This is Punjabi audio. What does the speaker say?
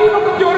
ಗಾಡಿ